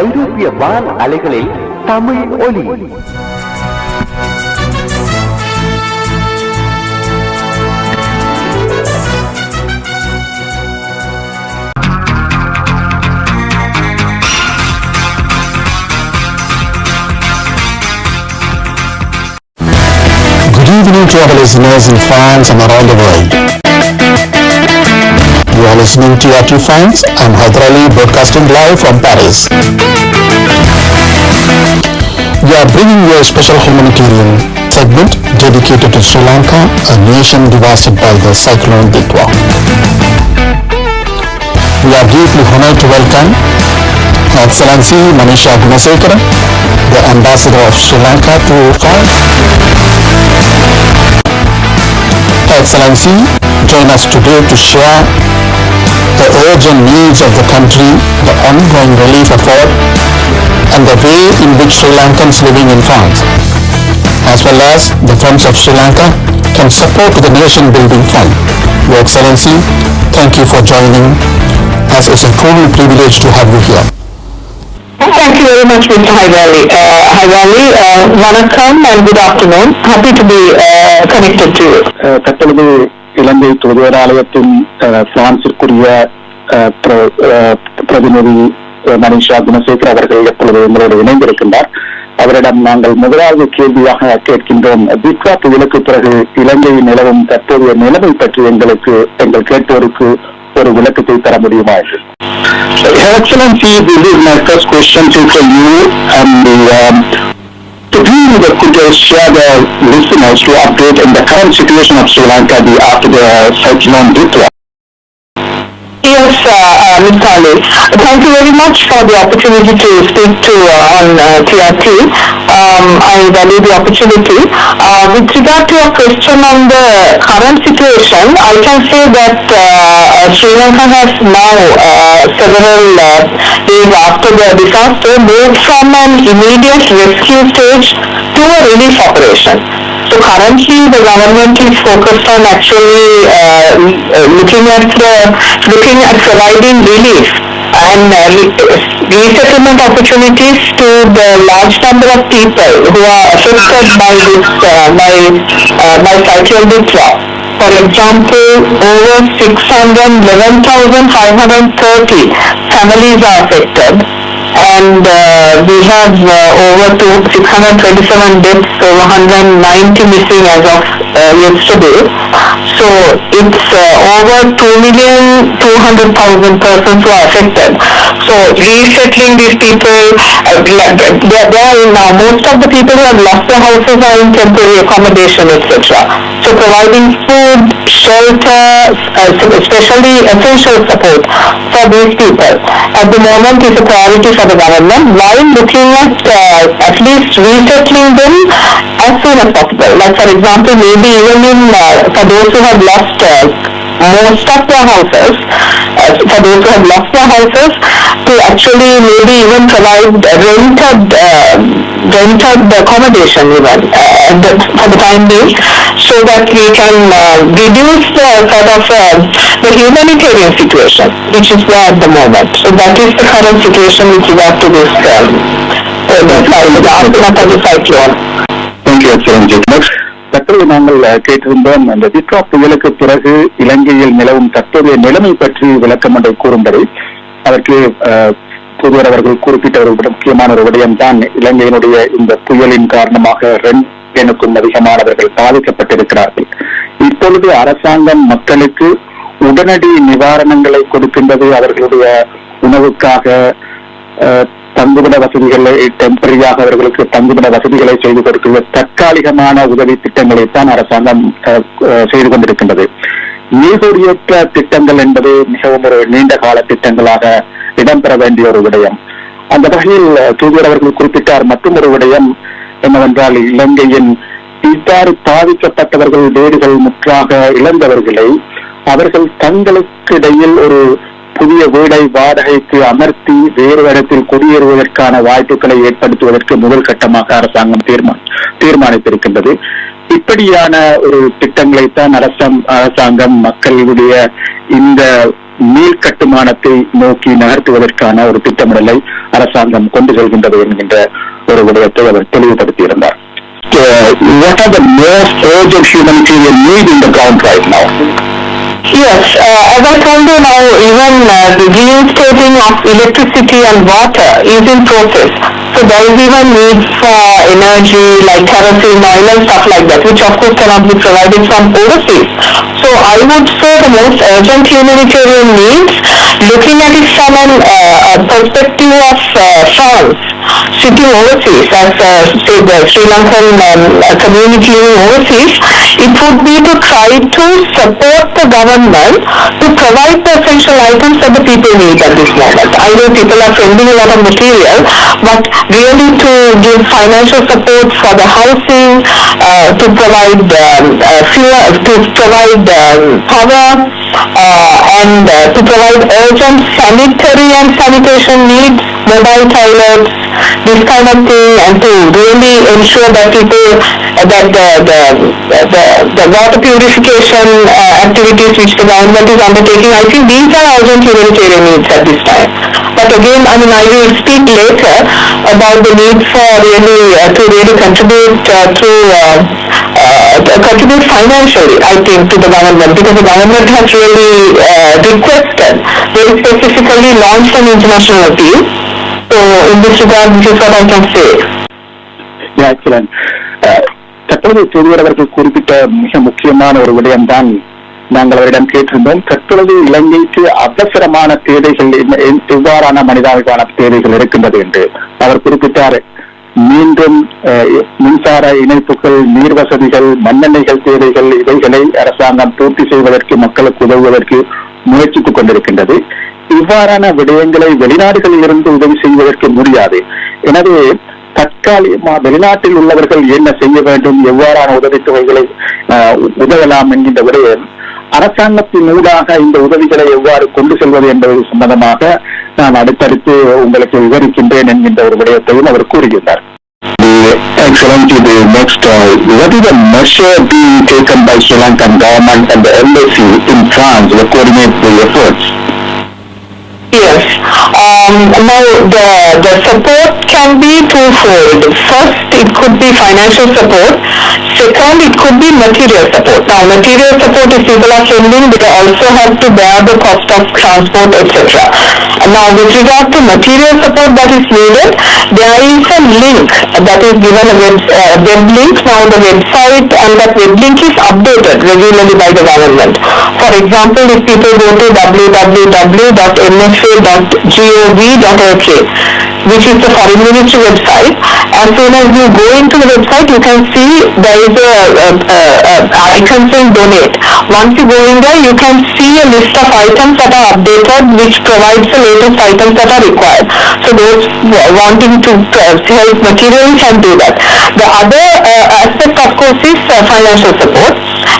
ஐரோப்பிய வான் அலைகளில் தமிழ் ஒலி Good evening to our listeners in France and around the world. You are listening to RT France. I'm Haider Ali broadcasting live from Paris. We are bringing you a special humanitarian segment dedicated to Sri Lanka, a nation devastated by the cyclone Ditwa. We are deeply honored to welcome Excellency Manisha Gunasekara, the Ambassador of Sri Lanka to France. Excellency, join us today to share the urgent needs of the country, the ongoing relief effort, and the way in which Sri Lankans living in France, as well as the Friends of Sri Lanka can support the nation building fund. Your Excellency, thank you for joining us. It's a truly privilege to have you here. Thank you very much, Mr. Haivali. Uh, Haivali, uh, and good afternoon. Happy to be uh, தற்பொழுது இலங்கை தூதுவராலயத்தின் அஹ், பிரான்சிற்குரிய பிரதிநிதி மனிஷா குணசேகர் அவர்கள் எப்பொழுது எங்களோடு இணைந்திருக்கின்றார் அவரிடம் நாங்கள் முதலாவது கேள்வியாக கேட்கின்றோம். திக்வா புயலுக்கு பிறகு இலங்கையில் நிலவும் தற்போதைய நிலைமை பற்றி எங்களுக்கு எங்கள் கேட்போருக்கு ஒரு விளக்கத்தை தர முடியுமா? என்று Excellency, this is my first question to you and the um, The three investigators share their listeners to update on the current situation of Sri Lanka after the cyclone Dipra. Uh. Ali. Thank you very much for the opportunity to speak to uh, on uh, TRT. Um, I value the opportunity. Uh, with regard to your question on the current situation, I can say that uh, uh, Sri Lanka has now uh, several days after the disaster moved from an immediate rescue stage to a relief operation. So currently the government is focused on actually uh, uh, looking at the, looking at providing relief and uh, resettlement opportunities to the large number of people who are affected by this uh, by uh, by cyclone Ditwa. For example, over 611,530 families are affected and uh, we have uh, over two, 627 deaths, over 190 missing as of uh, yesterday. So it's uh, over 2 million 200,000 persons who are affected. So resettling these people, uh, they are there now. Most of the people who have lost their houses are in temporary accommodation, etc. So providing food, shelter, uh, especially essential support for these people at the moment is a priority for the government while looking at uh, at least resettling them as soon as possible. Like for example, maybe even in uh, for those who have lost uh, most of their houses, uh, for those who have lost their houses, to actually maybe even provide rented uh, rented accommodation even uh, the- for the time being, so that we can uh, reduce the sort of uh, the humanitarian situation which is there at the moment. So that is the current situation with regard to this um, uh, the, the aftermath of the cyclone. Thank you excellency தற்போது நாங்கள் கேட்டிருந்தோம் அந்த திட்வா புயலுக்கு பிறகு இலங்கையில் நிலவும் தற்போதைய நிலைமை பற்றி விளக்கம் ஒன்றை கூறும்படி அதற்கு அஹ், தூதுவர் அவர்கள் குறிப்பிட்ட ஒரு முக்கியமான ஒரு விடயம் தான் இலங்கையினுடைய இந்த புயலின் காரணமாக ரெண்டுக்கும் அதிகமானவர்கள் பாதிக்கப்பட்டிருக்கிறார்கள். இப்பொழுது அரசாங்கம் மக்களுக்கு உடனடி நிவாரணங்களை கொடுக்கின்றது. அவர்களுடைய உணவுக்காக தங்குமிட வசதிகளை டெம்பரரியாக அவர்களுக்கு தங்குமிட வசதிகளை செய்து கொடுக்கிற தற்காலிகமான உதவி திட்டங்களைத்தான் அரசாங்கம் அஹ், செய்து கொண்டிருக்கின்றது. நீர்குடியேற்ற திட்டங்கள் என்பது மிகவும் ஒரு நீண்ட கால திட்டங்களாக இடம்பெற வேண்டிய ஒரு விடயம். அந்த வகையில் அஹ், தூதுவர் அவர்கள் குறிப்பிட்டார் மற்றும் ஒரு விடயம் என்னவென்றால் இலங்கையின் இவ்வாறு பாதிக்கப்பட்டவர்கள் வீடுகள் முற்றாக இழந்தவர்களை அவர்கள் தங்களுக்கு இடையில் ஒரு புதிய வீடை வாடகைக்கு அமர்த்தி வேறு இடத்தில் குடியேறுவதற்கான வாய்ப்புகளை ஏற்படுத்துவதற்கு முதல் கட்டமாக அரசாங்கம் தீர்மானம் தீர்மானித்திருக்கின்றது. இப்படியான ஒரு திட்டங்களைத்தான் அரசம் அரசாங்கம் மக்களுடைய இந்த மீள் கட்டுமானத்தை நோக்கி நகர்த்துவதற்கான ஒரு திட்டமிடலை அரசாங்கம் கொண்டு செல்கின்றது என்கின்ற ஒரு விடயத்தை அவர் தெளிவுபடுத்தியிருந்தார் What are the most urgent humanitarian need in the ground right now? Yes, uh, as I told you now, even uh, the reinstating of electricity and water is in process. So there is even need for energy like kerosene, oil and stuff like that, which of course cannot be provided from overseas. So I would say the most urgent humanitarian needs, looking at it from an uh, a perspective of uh, France, sitting overseas as uh, say the Sri Lankan um, uh, community living overseas, it would be to try to support the government to provide the essential items that the people need at this moment. I know people are sending a lot of material, but really to give financial support for the housing, uh, to provide um, uh, fuel, to provide um, power, uh, and uh, to provide urgent sanitary and sanitation needs, mobile toilets, this kind of thing, and to really ensure that people, uh, that the, the, the, the water purification uh, activities which the government is undertaking, I think these are urgent humanitarian needs at this time. But again, I mean, I will speak later about the need for really, uh, to really contribute to, uh, uh, contribute financially, I think, to the government, because the government has really uh, requested, very specifically launched an international appeal. So in this regard, this is what I can say. Yeah, excellent. Uh, தற்போது தூதுவர் அவர்கள் குறிப்பிட்ட மிக முக்கியமான ஒரு விடயம்தான் நாங்கள் அவரிடம் கேட்டிருந்தோம் தற்பொழுது இலங்கைக்கு அவசரமான தேவைகள் எவ்வாறான மனிதாபிமான தேவைகள் இருக்கின்றது என்று அவர் குறிப்பிட்டார் மீண்டும் மின்சார இணைப்புகள் நீர் வசதிகள் மண்ணெண்ணெய்கள் தேவைகள் இவைகளை அரசாங்கம் பூர்த்தி செய்வதற்கு மக்களுக்கு உதவுவதற்கு முயற்சித்துக் கொண்டிருக்கின்றது இவ்வாறான விடயங்களை வெளிநாடுகளில் இருந்து உதவி செய்வதற்கு முடியாது எனவே தற்காலிகமா வெளிநாட்டில் உள்ளவர்கள் என்ன செய்ய வேண்டும் எவ்வாறான உதவித்தொகைகளை தொகைகளை உதவலாம் என்கின்ற விடயம் அரசாங்கத்தின் ஊடாக இந்த உதவிகளை எவ்வாறு கொண்டு செல்வது என்பது சம்பந்தமாக நான் அடுத்தடுத்து உங்களுக்கு விவரிக்கின்றேன் என்கின்ற ஒரு விடயத்தையும் அவர் கூறுகின்றார் Excellent to the next, uh, what is the measure being taken by Sri Lankan government and the embassy in France to coordinate the efforts? Yes. Um, now the the support can be twofold. First, it could be financial support. Second, it could be material support. Now, material support if people are sending, they also have to bear the cost of transport, etc. Now, with regard to material support that is needed, there is a link that is given a web, uh, web link. Now, the website and that web link is updated regularly by the government. For example, if people go to www.mfa.gov.lk, which is the foreign ministry website, as soon as you go into the website, you can see there is a, a, a, a icon saying donate. Once you go in there, you can see a list of items that are updated, which provides the latest items that are required. So those wanting to uh, help materially can do that. The other uh, aspect, of course, is uh, financial support.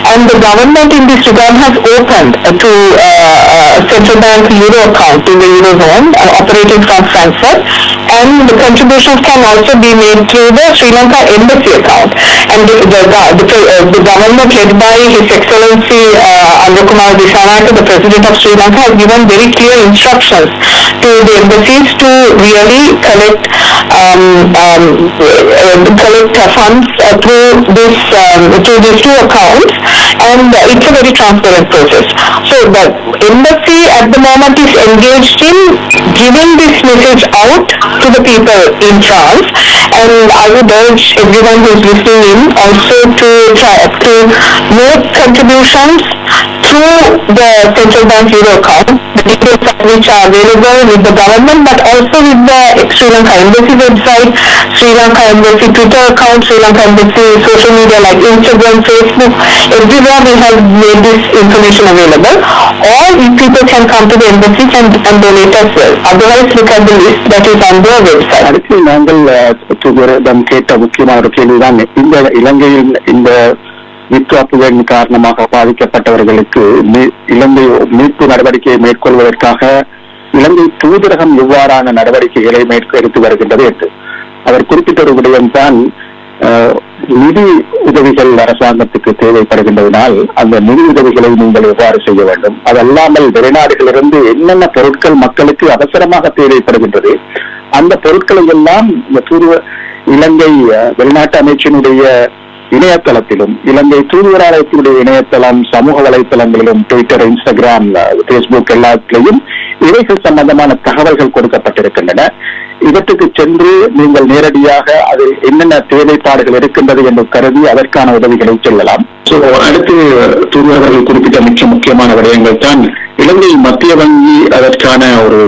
And the government in this regard has opened uh, to uh, uh, central bank euro account in the eurozone uh, operating from Frankfurt. And the contributions can also be made through the Sri Lanka embassy account. And the, the, the, the, uh, government led by His Excellency uh, Andhra Kumar Dissanayake, the President of Sri Lanka, has given very clear instructions to the embassies to really collect um, um, uh, collect funds uh, through this um, through these two accounts, and it's a very transparent process. So the embassy at the moment is engaged in giving this message out to the people in France, and I would urge everyone who is listening in also to try to make contributions through the central bank euro account, the details of which are available with the government, but also with the Sri Lanka Embassy website, Sri Lanka Embassy Twitter account, Sri Lanka Embassy social media like Instagram, Facebook, everywhere we have made this information available. Or if people can come to the embassies and, and donate as well. Otherwise, look at the list that is on their website. அடுத்து நாங்கள் அஹ், தூதுவரிடம் கேட்ட முக்கியமான ஒரு கேள்விதான் இந்த இலங்கையில் இந்த விற்காப்புகளின் காரணமாக பாதிக்கப்பட்டவர்களுக்கு இலங்கை மீட்பு நடவடிக்கையை மேற்கொள்வதற்காக இலங்கை தூதரகம் எவ்வாறான நடவடிக்கைகளை மேற்கொடுத்து வருகின்றது என்று. அவர் குறிப்பிட்ட ஒரு விடயம்தான் நிதி உதவிகள் அரசாங்கத்துக்கு தேவைப்படுகின்றதனால் அந்த நிதி உதவிகளை நீங்கள் எவ்வாறு செய்ய வேண்டும்? அதல்லாமல் வெளிநாடுகளிலிருந்து என்னென்ன பொருட்கள் மக்களுக்கு அவசரமாக தேவைப்படுகின்றது? அந்த பொருட்களை எல்லாம் இந்த இலங்கை வெளிநாட்டு அமைச்சினுடைய இணையதளத்திலும் இலங்கை தூதுவராலயத்தினுடைய இணையதளம் சமூக வலைத்தளங்களிலும் ட்விட்டர் இன்ஸ்டாகிராம் பேஸ்புக் எல்லாத்திலையும் இவைகள் சம்பந்தமான தகவல்கள் கொடுக்கப்பட்டிருக்கின்றன. இவற்றுக்கு சென்று நீங்கள் நேரடியாக அது என்னென்ன தேவைப்பாடுகள் இருக்கின்றது என்று கருதி அதற்கான உதவிகளை சொல்லலாம். சோ அடுத்து தூதுவர்கள் குறிப்பிட்ட மிக முக்கியமான விடயங்கள் தான் இலங்கை மத்திய வங்கி அதற்கான ஒரு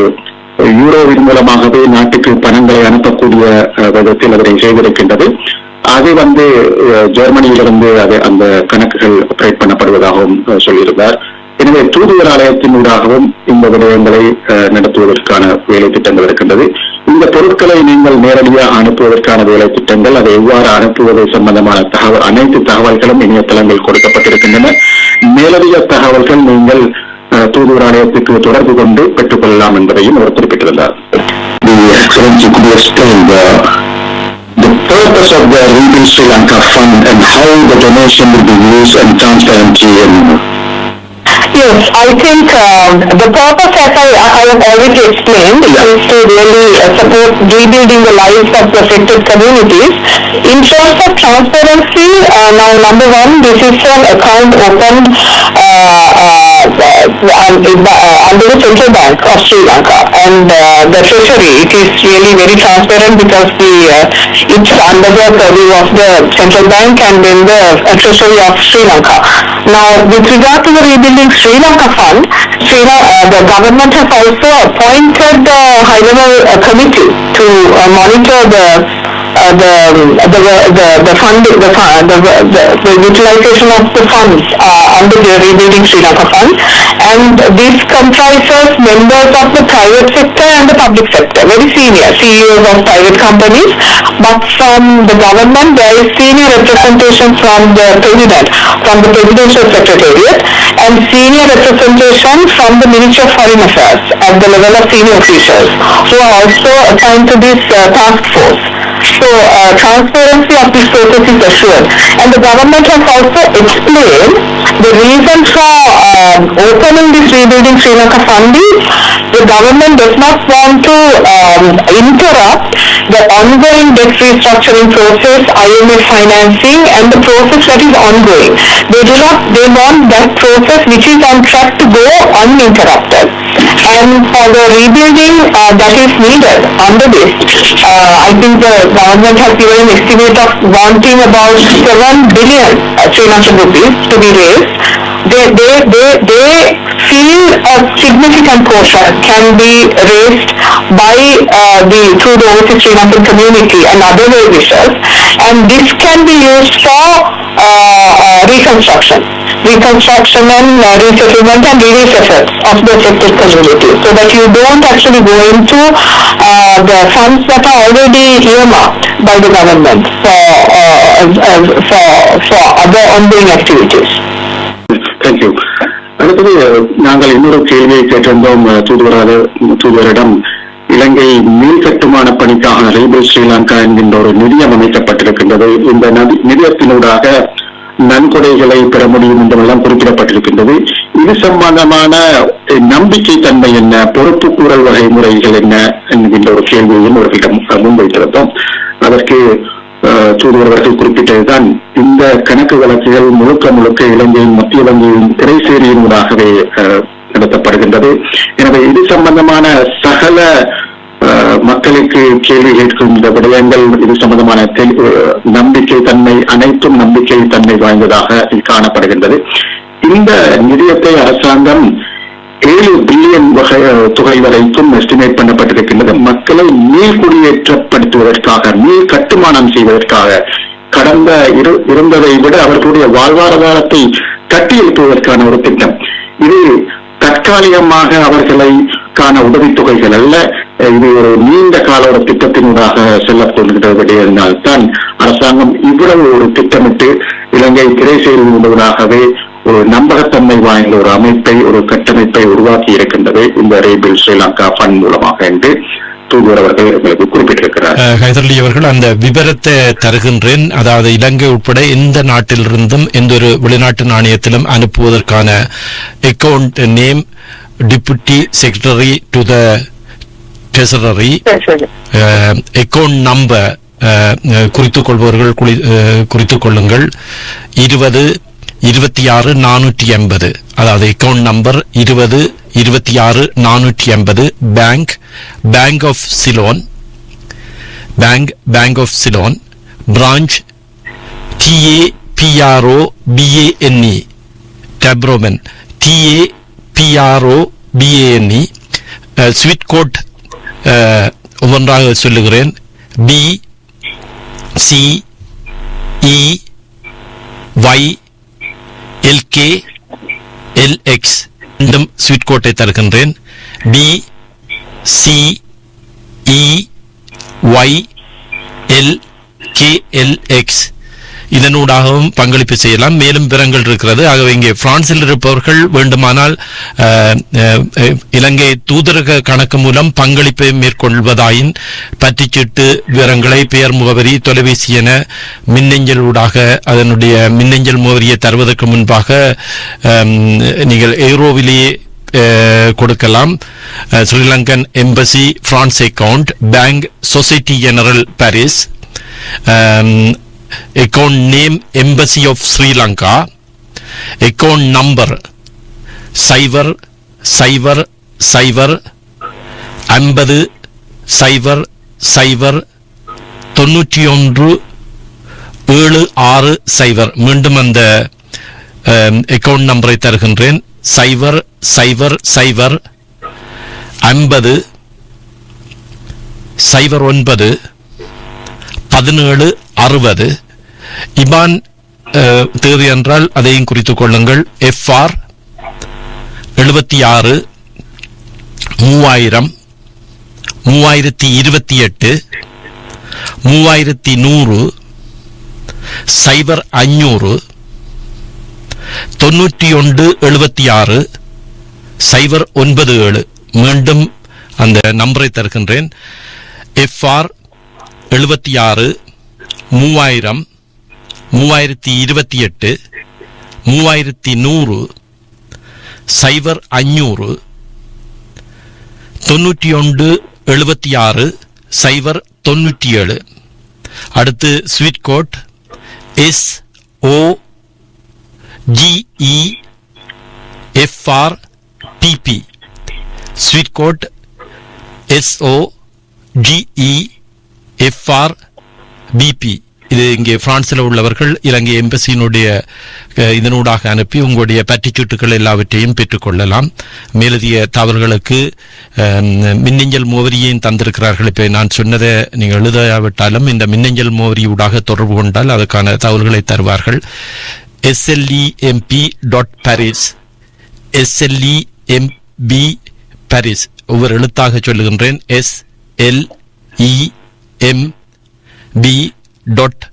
யூரோவின் மூலமாகவே நாட்டுக்கு பணங்களை அனுப்பக்கூடிய விதத்தில் அதனை செய்திருக்கின்றது. அது வந்து ஜெர்மனியிலிருந்து அது அந்த கணக்குகள் ஆப்ரேட் பண்ணப்படுவதாகவும் சொல்லியிருந்தார். எனவே தூதுவர் ஆலயத்தினூடாகவும் இந்த விடயங்களை நடத்துவதற்கான வேலை திட்டங்கள் இருக்கின்றது. இந்த பொருட்களை நீங்கள் நேரடியாக அனுப்புவதற்கான வேலை திட்டங்கள் அதை எவ்வாறு அனுப்புவது சம்பந்தமான தகவல் அனைத்து தகவல்களும் இணையதளங்கள் கொடுக்கப்பட்டிருக்கின்றன. மேலதிக தகவல்கள் நீங்கள் தூதுவர் ஆலயத்துக்கு தொடர்பு கொண்டு பெற்றுக்கொள்ளலாம் என்பதையும் அவர் குறிப்பிட்டிருந்தார். Purpose of the Rebuild Sri Lanka Fund and how the donation will be used and transparency and Yes, I think um, the purpose, as I, I have already explained, is to really uh, support rebuilding the lives of the affected communities. In terms of transparency, uh, now number one, this is an account opened uh, uh, uh, un- under the Central Bank of Sri Lanka and uh, the Treasury. It is really very transparent because the uh, it's under the purview of the Central Bank and then the Treasury of Sri Lanka. Now, with regard to the Rebuilding Sri Lanka Fund, Sri La- uh, the government has also appointed the high-level uh, committee to uh, monitor the the, the the the fund the the, the, utilization of the funds uh, under the Rebuilding Sri Lanka Fund, and this comprises members of the private sector and the public sector, very senior CEOs of private companies, but from the government there is senior representation from the president, from the presidential secretariat, and senior representation from the Ministry of Foreign Affairs at the level of senior officials, who are also assigned to this uh, task force. So uh, transparency of this process is assured. And the government has also explained the reason for um, opening this rebuilding Sri Lanka funding. The government does not want to um, interrupt the ongoing debt restructuring process, IMF financing, and the process that is ongoing. They do not, they want that process which is on track to go uninterrupted. And for the rebuilding uh, that is needed under this, uh, I think the government has given an estimate of wanting about 7 billion uh, Sri Lankan rupees to be raised. They, they, they, they feel a significant portion can be raised by uh, the through the overseas Sri Lankan community and other well wishers, and this can be used for reconstruction, reconstruction and uh, resettlement and relief efforts of the affected community, so that you don't actually go into uh, the funds that are already earmarked by the government for uh, uh, for for other ongoing activities. Thank you அடுத்தது நாங்கள் இன்னொரு கேள்வியை கேட்டிருந்தோம் அஹ், தூதுவராக தூதுவரிடம் இலங்கை மீள் கட்டுமான பணிக்காக refill Sri Lanka என்கின்ற ஒரு நிதியம் அமைக்கப்பட்டிருக்கின்றது. இந்த நதி- நிதியத்தினூடாக நன்கொடைகளை பெற முடியும் என்றெல்லாம் குறிப்பிடப்பட்டிருக்கின்றது. இது சம்பந்தமான நம்பிக்கை தன்மை என்ன பொறுப்பு கூறல் வகை முறைகள் என்ன என்கின்ற ஒரு கேள்வியையும் அவர்களிடம் முன்வைத்திருந்தோம். அதற்கு தூதுவர்கள் குறிப்பிட்டதுதான் இந்த கணக்கு வழக்குகள் முழுக்க முழுக்க இலங்கையின் மத்திய வங்கியின் திரைசேரியினூடாகவே அஹ், நடத்தப்படுகின்றது எனவே இது சம்பந்தமான சகல மக்களுக்கு கேள்வி கேட்கின்ற விடயங்கள் இது சம்பந்தமான நம்பிக்கை தன்மை அனைத்தும் நம்பிக்கை தன்மை வாய்ந்ததாக காணப்படுகின்றது. இந்த நிதியத்தை அரசாங்கம் ஏழு பில்லியன் வகை தொகை வரைக்கும் எஸ்டிமேட் பண்ணப்பட்டிருக்கின்றது. மக்களை மீள் குடியேற்றப்படுத்துவதற்காக மீள் கட்டுமானம் செய்வதற்காக கடந்த இரு- இருந்ததை விட அவர்களுடைய வாழ்வாதாரத்தை தட்டி எழுப்புவதற்கான ஒரு திட்டம். இது தற்காலிகமாக அவர்களை காண உதவித்தொகைகள் அல்ல. இது ஒரு நீண்ட கால ஒரு திட்டத்தினூடாக செல்லப்படுகிறபடியால் தான் அரசாங்கம் இவ்வளவு ஒரு திட்டமிட்டு இலங்கை திரைசேரியினூடாகவே ஒரு நம்பகத்தன்மை வாய்ந்த ஒரு அமைப்பை ஒரு கட்டமைப்பை உருவாக்கி இருக்கின்றது இந்த ரேபிள் ஸ்ரீலங்கா ஃபண்ட் மூலமாக என்று தூதுவர் அவர்கள் எங்களுக்கு குறிப்பிட்டிருக்கிறார். ஹைதர்லி அவர்கள் அந்த விவரத்தை தருகின்றேன். அதாவது இலங்கை உட்பட எந்த நாட்டிலிருந்தும் எந்த ஒரு வெளிநாட்டு நாணயத்திலும் அனுப்புவதற்கான account name deputy secretary to the treasury சரி சரி அக்கவுண்ட் நம்பர் குறித்துக் கொள்பவர்கள் குறி- அஹ், குறித்துக் கொள்ளுங்கள். இருபது இருபத்தி ஆறு நானூற்றி எண்பது. அதாவது அக்கவுண்ட் நம்பர் இருபது இருபத்தி ஆறு நானூற்றி எண்பது bank bank of Ceylon bank bank of Ceylon branch D A P R O B A N E டெப்ரோமன் D A P R O B A N E swift code ஒவ்வொன்றாக சொல்லுகிறேன் B C E Y L K L X மீண்டும் swift கோட்டை தருகின்றேன். B C E Y L K L X இதனூடாகவும் பங்களிப்பு செய்யலாம். மேலும் விவரங்கள் இருக்கிறது. ஆகவே இங்கே பிரான்சில் இருப்பவர்கள் வேண்டுமானால் இலங்கை தூதரக கணக்கு மூலம் பங்களிப்பை மேற்கொள்வதாயின் பற்றிச்சீட்டு விவரங்களை பெயர் முகவரி தொலைபேசி என மின்னஞ்சலூடாக அதனுடைய மின்னஞ்சல் முகவரியை தருவதற்கு முன்பாக நீங்கள் ஏரோவிலேயே கொடுக்கலாம். Sri Lankan embassy France account bank Societe General Paris. Account name embassy of Sri Lanka account number cipher cipher cipher ஐம்பது சைபர் சைபர் தொண்ணூற்றி ஒன்று ஏழு ஆறு சைவர் மீண்டும் அந்த அக்கௌண்ட் நம்பரை தருகின்றேன். சைபர் சைபர் சைபர் ஐம்பது சைபர் ஒன்பது. பதினேழு அறுபது. இபான் தேதி என்றால் அதையும் குறித்துக் கொள்ளுங்கள். எஃப்ஆர் எழுபத்தி ஆறு மூவாயிரம் மூவாயிரத்தி இருபத்தி எட்டு மூவாயிரத்தி நூறு சைபர் அஞ்சூறு தொண்ணூற்றி ஒன்று எழுபத்தி ஆறு சைபர் ஒன்பது ஏழு. மீண்டும் அந்த நம்பரை தருகின்றேன். எஃப்ஆர் எழுபத்தி ஆறு மூவாயிரம் மூவாயிரத்தி இருபத்தி எட்டு மூவாயிரத்தி நூறு சைபர் அஞ்சூறு தொண்ணூற்றி ஒன்று எழுபத்தி ஆறு சைபர் தொண்ணூற்றி ஏழு அடுத்து swift code S O G E F R B B swift code S O G E F R B B இது இங்கே பிரான்ஸில் உள்ளவர்கள் இலங்கை எம்பசியினுடைய இதனூடாக அனுப்பி உங்களுடைய பற்றிச்சீட்டுகள் எல்லாவற்றையும் பெற்றுக்கொள்ளலாம். மேலதிய தவறுகளுக்கு மின்னஞ்சல் முகவரியையும் தந்திருக்கிறார்கள். இப்போ நான் சொன்னதை நீங்கள் எழுதாவிட்டாலும் இந்த மின்னஞ்சல் முகவரியூடாக தொடர்பு கொண்டால் அதற்கான தகவல்களை தருவார்கள். S L E M B dot Paris S L E M B Paris ஒவ்வொரு எழுத்தாக சொல்லுகின்றேன். S L E M B dot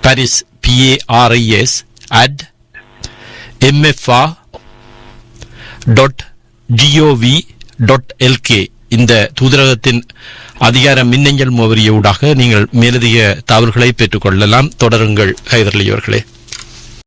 Paris P A R I S at M F A dot G O V dot L K இந்த தூதரகத்தின் அதிகார மின்னஞ்சல் முகவரியூடாக நீங்கள் மேலதிக தகவல்களை பெற்றுக்கொள்ளலாம். தொடருங்கள் ஹைதர்லி அவர்களே.